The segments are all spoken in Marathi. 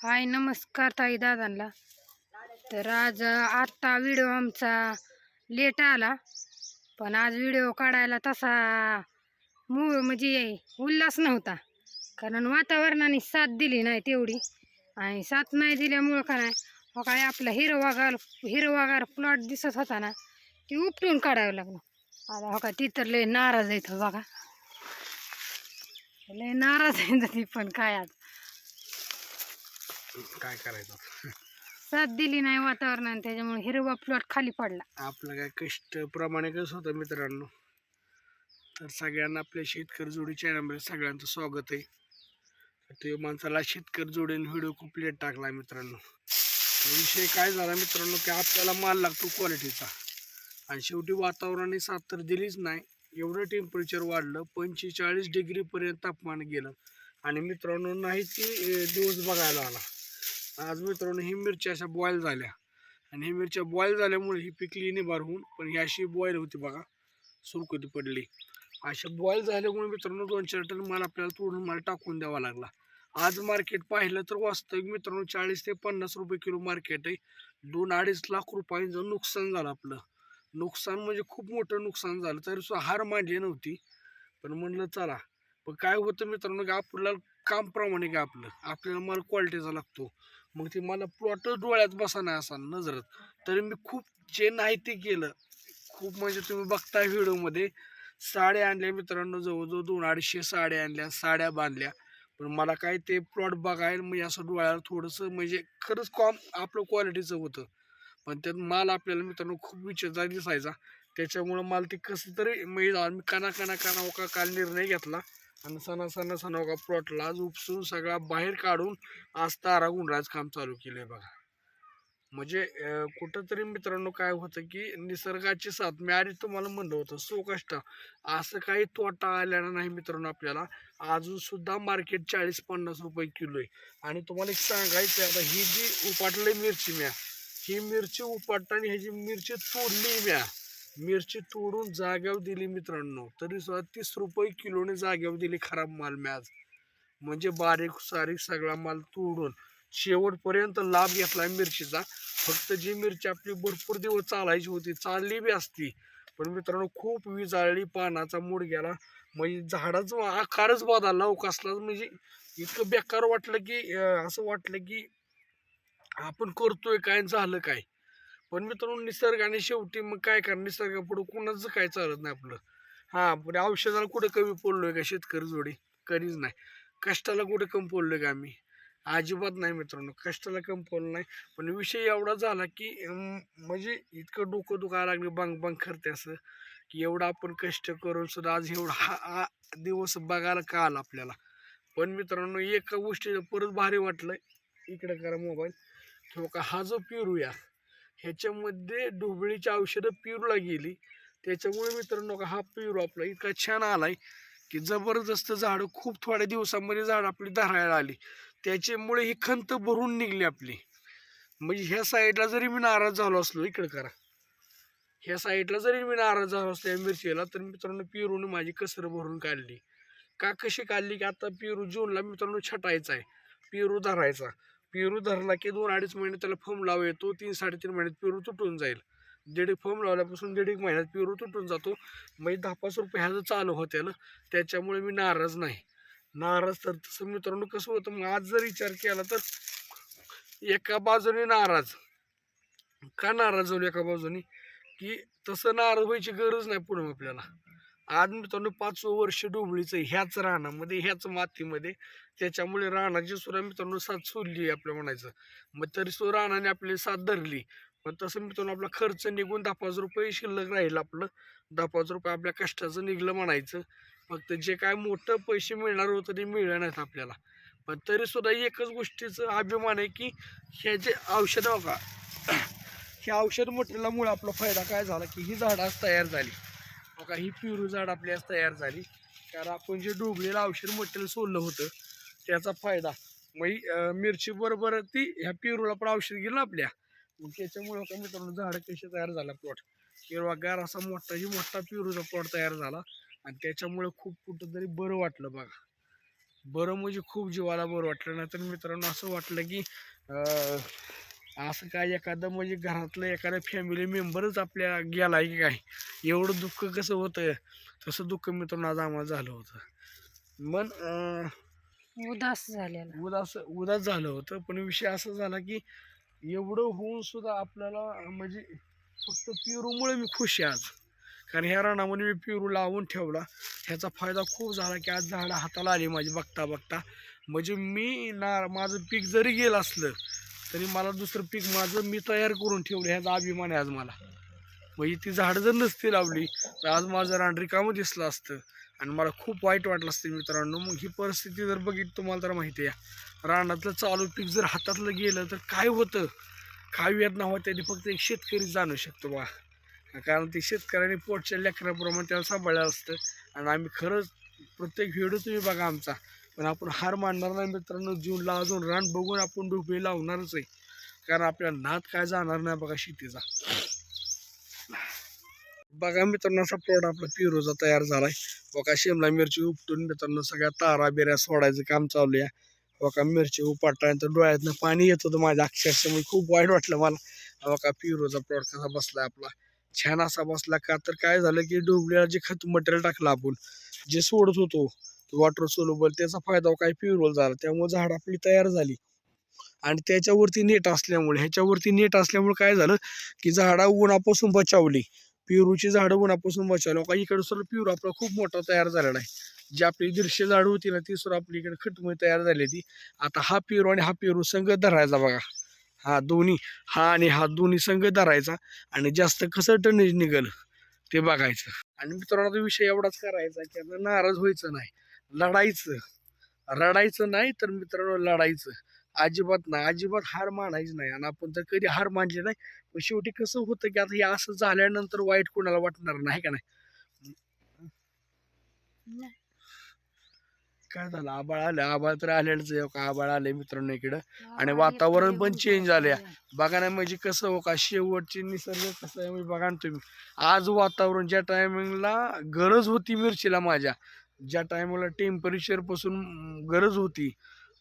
हाय नमस्कार ताई दादांना. तर आज आत्ता व्हिडिओ आमचा लेट आला. पण आज व्हिडिओ काढायला तसा मू म्हणजे उल्हास नव्हता. कारण वातावरणाने साथ दिली नाही तेवढी. आणि साथ नाही दिल्यामुळं का नाही हो काय आपला हिरवागार हिरवागार प्लॉट दिसत होता ना ती उपटून काढावं लागलं. आता हो का ती तर लय नाराज येत हो बघा. लय नाराज येत ती पण काय आज काय करायचं? साथ दिली नाही वातावरणाने त्याच्यामुळे हिरवा प्लॉट खाली पडला. आपलं काय कष्ट प्रमाणिकच होतं मित्रांनो? तर सगळ्यांना आपल्या शेतकरी जोडी चॅनलमध्ये सगळ्यांचं स्वागत आहे. ते माणसाला शेतकरी जोडीने व्हिडिओ खूप लेट टाकला मित्रांनो. विषय काय झाला मित्रांनो की आपल्याला माल लागतो क्वालिटीचा आणि शेवटी वातावरणाने साथ तर दिलीच नाही. एवढं टेम्परेचर वाढलं पंचेचाळीस डिग्रीपर्यंत तापमान गेलं. आणि मित्रांनो नाही ती दिवस बघायला आला. आज मित्रांनो ही मिरच्या अशा बॉईल झाल्या. आणि ही मिरच्या बॉईल झाल्यामुळे ही पिकली नाही होऊन पण ही अशी बॉईल होती बघा सुरकुती पडली. अशा बॉईल झाल्यामुळे मित्रांनो दोन चार टन माल आपल्याला तोडून माल टाकून द्यावा लागला. आज मार्केट पाहिलं तर वास्तविक मित्रांनो चाळीस ते पन्नास रुपये किलो मार्केट आहे. दोन अडीच लाख रुपयांचं नुकसान झालं आपलं. नुकसान म्हणजे खूप मोठं नुकसान झालं तरी सुद्धा हार मांडली नव्हती. पण म्हणलं चला पण काय होतं मित्रांनो की आपल्याला कामप्रमाणे काय आपलं. आपल्याला माल क्वालिटीचा लागतो. मग ते मला प्लॉट डोळ्यात बसा नाही असा नजरत. तरी मी खूप जे नाही ते केलं. खूप म्हणजे तुम्ही बघताय व्हिडिओमध्ये साड्या आणल्या मित्रांनो जवळजवळ दोन अडीचशे साड्या आणल्या साड्या बांधल्या. पण मला काय ते प्लॉट बघायला म्हणजे असं डोळ्याला थोडंसं म्हणजे खरंच कॉम आपलं क्वालिटीचं होतं. पण त्यात माल आपल्याला मित्रांनो खूप विचारचा दिसायचा. त्याच्यामुळं मला ते कसं तरी म्हणजे मी काना काना काना हो का काल निर्णय घेतला. आणि सणा सणा सणा का प्लॉटला आज उपसून सगळा बाहेर काढून आज तारा गुंडराज काम चालू केलंय बघा. म्हणजे कुठंतरी मित्रांनो काय होतं की निसर्गाची साथ मी आधी तुम्हाला म्हणलं होतं. सो कष्ट असं काही तोटा आलेला नाही मित्रांनो आपल्याला. अजून सुद्धा मार्केट चाळीस पन्नास रुपये किलो आहे. आणि तुम्हाला एक सांगायचं आहे, आता ही जी उपाटली मिरची म्या ही मिरची उपटताना ह्याची मिरची तोडली म्या मिरची तोडून जाग्यावर दिली मित्रांनो. तरी सुद्धा तीस रुपये किलोने जाग्यावर दिली खराब माल मॅज म्हणजे बारीक सारीक सगळा माल तोडून शेवटपर्यंत लाभ घेतला मिरचीचा. फक्त जी मिरची आपली भरपूर दिवस चालायची होती चालली बी असती. पण मित्रांनो खूप विजाळली पानाचा मूड गेला. म्हणजे झाडाचा आकारच बदलला हो कसलाच म्हणजे इतकं बेकार वाटलं की असं वाटलं की आपण करतोय काय झालं काय? पण मित्रांनो निसर्गाने शेवटी मग काय करणार? निसर्गापुढं कुणाचं काय चालत नाही आपलं. हां पण औषधाला कुठं कमी पडलोय का शेतकरी जोडी? कधीच नाही. कष्टाला कुठं कमी पडलोय का आम्ही? अजिबात नाही मित्रांनो कष्टाला कमी पडलं नाही. पण विषय एवढा झाला की म्हणजे इतकं डोकं दुखायला लागलं बंग बंग करते असं की एवढं आपण कष्ट करून सुद्धा आज एवढा हा दिवस बघायला का आला आपल्याला. पण मित्रांनो एका गोष्टीचं परत भारी वाटलं इकडे करा मोबाईल. किंवा का? हा जो पेरूया ह्याच्यामध्ये ढोबळीची औषधं पेरूला गेली. त्याच्यामुळे मित्रांनो का हा पेरू आपला इतका छान आलाय की जबरदस्त झाडं खूप थोड्या दिवसामध्ये झाड आपली धरायला आली. त्याच्यामुळे ही खंत भरून निघली आपली. म्हणजे ह्या साईडला जरी मी नाराज झालो असलो इकडे करा. ह्या साईडला जरी मी नाराज झालो असलो या मिरचीला तर मित्रांनो पेरूने माझी कसर भरून काढली. का कशी काढली की आता पेरू जूनला मित्रांनो छटायचा आहे. पेरू धरायचा. पेरू धरला की दोन अडीच महिने त्याला फम लावा येतो तीन साडेतीन महिन्यात पेरू तुटून जाईल. दीड एक फम लावल्यापासून दीड एक महिन्यात पेरू तुटून जातो. म्हणजे दहा पाच रुपये ह्याचं चालू होत्याला. त्याच्यामुळे मी नाराज नाही. नाराज तर तसं मित्रांनो कसं होतं मग आज जर विचार केला तर एका बाजूने नाराज. का नाराज झालो एका बाजूने? की तसं नाराज व्हायची गरज नाही पुढे आपल्याला. आज मित्रांनो पाच वर्ष डोबळीचं ह्याच रानामध्ये ह्याच मातीमध्ये त्याच्यामुळे रानाची सुद्धा मित्रांनो साथ सोडली आहे आपल्या म्हणायचं. मग तरी सुद्धा रानाने आपली साथ धरली. पण तसं मित्रांनो आपला खर्च निघून दहा पाच रुपये शिल्लक राहील आपलं. दहा पाच रुपये आपल्या कष्टाचं निघलं म्हणायचं. फक्त जे काय मोठं पैसे मिळणार होतं ते मिळलं नाहीत आपल्याला. पण तरी सुद्धा एकच गोष्टीचं अभिमान आहे की हे जे औषधं बघा. हे औषध म्हटल्यामुळे आपला फायदा काय झाला की ही झाडं तयार झाली. का ही पिरू झाड आपल्यास तयार झाली. कारण आपण जे डोबलेलं औषध मटेरियल सोडलं होतं त्याचा फायदा. मग मिरची बरोबर ती ह्या पिरूला पण औषध गेलं आपल्या. मग त्याच्यामुळे का मित्रांनो झाडं कशी तयार झाला प्लॉट हिरवागार असा मोठा जी मोठा पिरूचा प्लॉट तयार झाला. आणि त्याच्यामुळे खूप कुठंतरी बरं वाटलं बघा. बरं म्हणजे खूप जीवाला बरं वाटलं. नाही तर मित्रांनो असं वाटलं की असं काय एखादं म्हणजे घरातलं एखादा फॅमिली मेंबरच आपल्या गेला की काय? एवढं दुःख कसं होतं? तसं दुःख मित्रांनो आज आम्हाला झालं होतं. मन उदास झालेला. उदास उदास झालं होतं. पण विषय असा झाला की एवढं होऊन सुद्धा आपल्याला म्हणजे फक्त पेरूमुळे मी खुश आहे आज. कारण ह्या रानामध्ये मी पेरू लावून ठेवला. ह्याचा फायदा खूप झाला की आज झाडं हाताला आली माझी बघता बघता म्हणजे मी ना माझं पीक जरी गेलं असलं तरी मला दुसरं पीक माझं मी तयार करून ठेवलं ह्याचा अभिमान आहे आज मला. म्हणजे ती झाडं जर नसती लावली तर आज माझं रान रिकामं दिसलं असतं. आणि मला खूप वाईट वाटलं असतं मित्रांनो. मग ही परिस्थिती जर बघितली तुम्हाला तर माहिती आहे. रानातलं चालू पीक जर हातातलं गेलं तर काय होतं? काय वेदना होत्या त्यांनी फक्त एक शेतकरी जाणू शकतो बा. कारण ते शेतकऱ्याने पोटच्या लेकराप्रमाणे त्याला सांभाळलं असतं. आणि आम्ही खरंच प्रत्येक व्हिडिओ तुम्ही बघा आमचा. पण आपण हार मानणार नाही मित्रांनो. जूनला अजून रान बघून आपण डुबे लावणारच आहे. कारण आपल्या नाद काय जाणार नाही बघा शेतीचा. बघा मित्रांनो असा प्लॉट आपला पिरोचा तयार झालाय. बघा शिमला मिरची उपटून मित्रांनो सगळ्या तारा बिऱ्या सोडायचं काम चालू आहे. बघा मिरची उपाटल्यानंतर डोळ्यातनं पाणी येत होतं माझ्या. अक्षरशः म्हणजे खूप वाईट वाटलं मला. बघा पिरोचा प्लॉट कसा बसलाय आपला. छान असा बसला का तर काय झालं की डोबल्याला जे खत मटेरियल टाकलं आपण जे सोडत होतो वॉटर सोलोबल त्याचा फायदा काय? पिरोल झाला. त्यामुळे झाड आपली तयार झाली. आणि त्याच्यावरती नेट असल्यामुळे ह्याच्यावरती नेट असल्यामुळे काय झालं की झाडा उन्हापासून बचावली. पेरूची झाडं उन्हापासून बचावली. का इकडे सर पेरू आपला खूप मोठा तयार झालेला आहे. जी आपली दीडशे झाडं होती ना ती सर आपली इकडे खटमध्ये तयार झाली ती आता हा पेरू आणि हा पेरू संघ धरायचा बघा. हा दोन्ही हा आणि हा दोन्ही संघ धरायचा आणि जास्त कसं टनेज निघल ते बघायचं. आणि मित्रांनो विषय एवढाच करायचा की आता नाराज व्हायचं नाही. लढायचं. रडायचं नाही तर मित्रांनो लढायचं. अजिबात नाही. अजिबात हार मानायची नाही. आणि आपण तर कधी हार मानली नाही. पण शेवटी कसं होतं की आता हे असं झाल्यानंतर वाईट कोणाला वाटणार नाही का नाही? काय झालं? आबाळ आलं. आबाळ तर आलेलंच आहे. का आबाळ आले मित्रांनो इकडं. आणि वातावरण पण change झालंय. बघा ना म्हणजे कसं हो का शेवटची निसर्ग कसं आहे बघा ना तुम्ही. आज वातावरण ज्या टायमिंगला गरज होती मिरचीला माझ्या. ज्या टायमिंगला टेम्परेचरपासून अं, गरज होती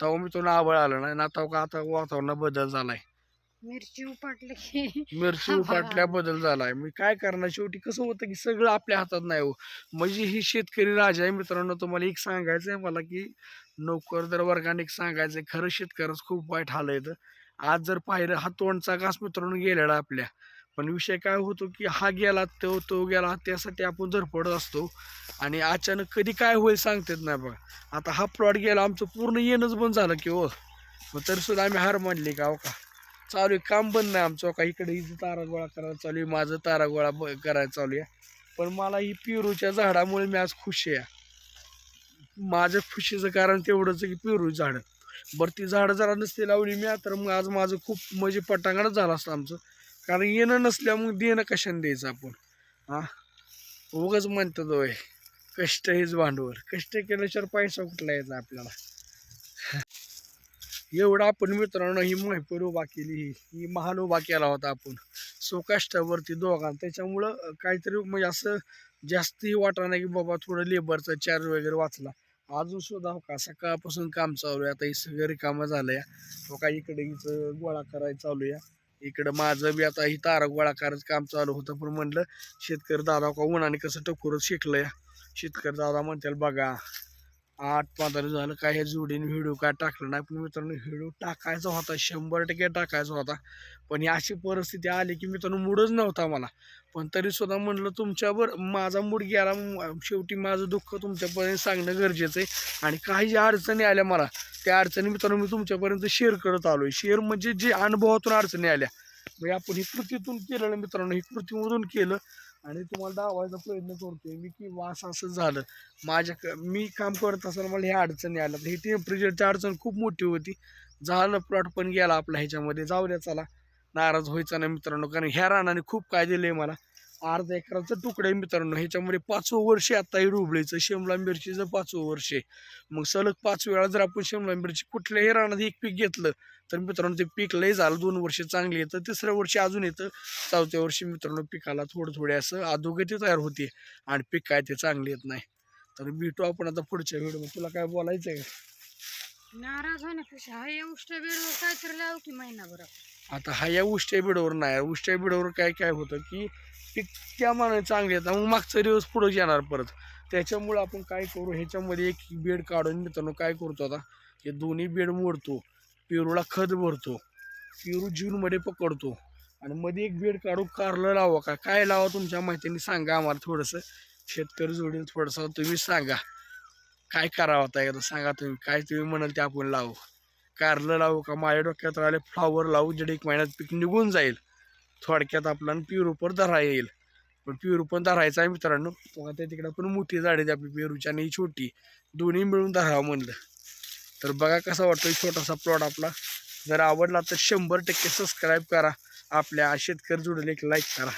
तेव्हा मी तो आबाळ आला नाही. ना आता का आता वातावरणात बदल झालाय. मिरची उपटली. की मिरची उपाटल्या बदल झालाय. मी काय करणार? शेवटी कसं होतं की सगळं आपल्या हातात नाही हो. म्हणजे ही शेतकरी राजा आहे मित्रांनो तुम्हाला एक सांगायचं आहे मला की नोकरदार वर्गाने एक सांगायचं आहे खरं शेतकऱ्याचं खूप वाईट हाल आहे आज जर पाहिलं हा तोंडचा घास मित्रांनो गेलेला आपल्या. पण विषय काय होतो की हा गेला तो तो गेला त्यासाठी आपण धरपडत असतो. आणि अचानक कधी काय होईल सांगतात नाही बघा. आता हा प्लॉट गेला आमचं पूर्ण येणंच बंद झालं की हो. मग तरी सुद्धा आम्ही हार मानली का हो का? चालू आहे काम बंद नाही आमचं हो का? इकडे इथं तारा गोळा करायला चालू आहे माझं तारा गोळा ब- करायला चालू आहे. पण मला ही पेरूच्या झाडामुळे मी आज खुश आहे. माझं खुशीचं कारण तेवढंच की पेरू झाडं. बरं ती झाडं जरा नसती लावली मी तर मग आज माझं खूप म्हणजे पटांगणच झालं असतं आमचं. कारण येणं नसल्यामुळे देणं कशाने द्यायचं आपण? हां? उगाच म्हणतो तो कष्ट हेच भांडवल. कष्ट केल्याशिवाय पैसा कुठला यायचा आपल्याला? एवढं आपण मित्रांनो ही महपूर उभा केली ही ही महाल उभा केला होता आपण. सोकाष्टावरती दोघां. त्याच्यामुळं काहीतरी म्हणजे असं जास्तही वाटा नाही की बाबा थोडं लेबरचा चार्ज वगैरे वाचला. अजून सुद्धा हो का सकाळपासून काम चालू आहे. आता हे सगळं रिकामं झालं हो का इकडे हिचं गोळा करायला चालू इकडं माझं बी आता ही तारा गोळा करायचं काम चालू होतं पण म्हणलं शेतकरी दादा का उन्हाने कसं टकोरच शिकलं या शेतकरी दादा म्हणतील बघा आठ पंधरा झालं काय हे जोडीने व्हिडिओ काय टाकला नाही. पण मित्रांनो व्हिडिओ टाकायचा होता शंभर टक्के टाकायचा होता. पण ही अशी परिस्थिती आली की मित्रांनो मूडच नव्हता मला पण तरी सुद्धा म्हणलं तुमच्यावर माझा मूड गेला शेवटी माझं दुःख तुमच्यापर्यंत सांगणं गरजेचं आहे. आणि काही ज्या अडचणी आल्या मला त्या अडचणी मित्रांनो मी तुमच्यापर्यंत शेअर करत आलोय. शेअर म्हणजे जे अनुभवातून अडचणी आल्या. म्हणजे आपण ही कृतीतून केलेलं मित्रांनो ही कृतीमधून केलं. आणि तुम्हाला दावायचा प्रयत्न करतोय मी की वास असं झालं. माझ्या क- मी काम करत असताना मला ह्या अडचणी आल्या. तर ही टेम्परेचरची अडचण खूप मोठी होती. झालं प्लॉट पण गेला आपला ह्याच्यामध्ये. जाऊ द्या चला. नाराज व्हायचा नाही मित्रांनो. कारण ह्या रानाने खूप काय दिलंय मला. अर्धा एकराचं तुकडं मित्रांनो. ह्याच्यामध्ये पाचवं वर्ष आता हे डुबळीचं शिमला मिरचीचं पाचवं वर्ष आहे. मग सलग पाच वेळा जर आपण शिमला मिरची कुठल्याही रानात एक पीक घेतलं तर मित्रांनो ते पीक लय झालं. दोन वर्ष चांगली येतं. तिसऱ्या वर्षी अजून येतं. चौथ्या वर्षी मित्रांनो पिकाला थोडं थोडे असं अधोगती तयार होते. आणि पीक काय ते चांगले येत नाही. तर भेटू आपण आता पुढच्या व्हिडिओ तुला काय बोलायचं आहे नाराज होण्यापेक्षा हा या उष्ट्या बेडवर काहीतरी लावू की महिनाभर आता हा या उष्ट्या बिडवर नाही. उष्ट्या बिडवर काय काय होतं की पीक त्या मानाने चांगले येतात मग मागचा दिवस पुढं येणार परत. त्याच्यामुळं आपण काय करू ह्याच्यामध्ये एक बेड काढून मित्रांनो काय करतो आता हे दोन्ही बेड मोडतो पेरूला खत भरतो पेरू जूनमध्ये पकडतो. आणि मध्ये एक बेड काढू कारलं लावा. का काय लावा तुमच्या माहितीने सांगा आम्हाला थोडंसं. शेतकरी जोडील थोडंसं तुम्ही सांगा. काय करावं आता एकदा सांगा तुम्ही. काय तुम्ही म्हणाल ते आपण लावू. कारलं लावू का? माझ्या डोक्यात राहिले फ्लॉवर लावू जेणे एक महिन्यात पीक निघून जाईल. थोडक्यात आपला पेरू पण धरा येईल. पण पेरू पण धरायचा आहे मित्रांनो. आता तिकडं पण मोठी झाड आहेत आपली पेरूची आणि छोटी. दोन्ही मिळून धरावं म्हणलं. तर बघा कसा वाटतो छोटासा प्लॉट आपला. जर आवडला तर शंभर टक्के सबस्क्राईब करा. आपल्या शेतकरी जुडले एक लाईक करा.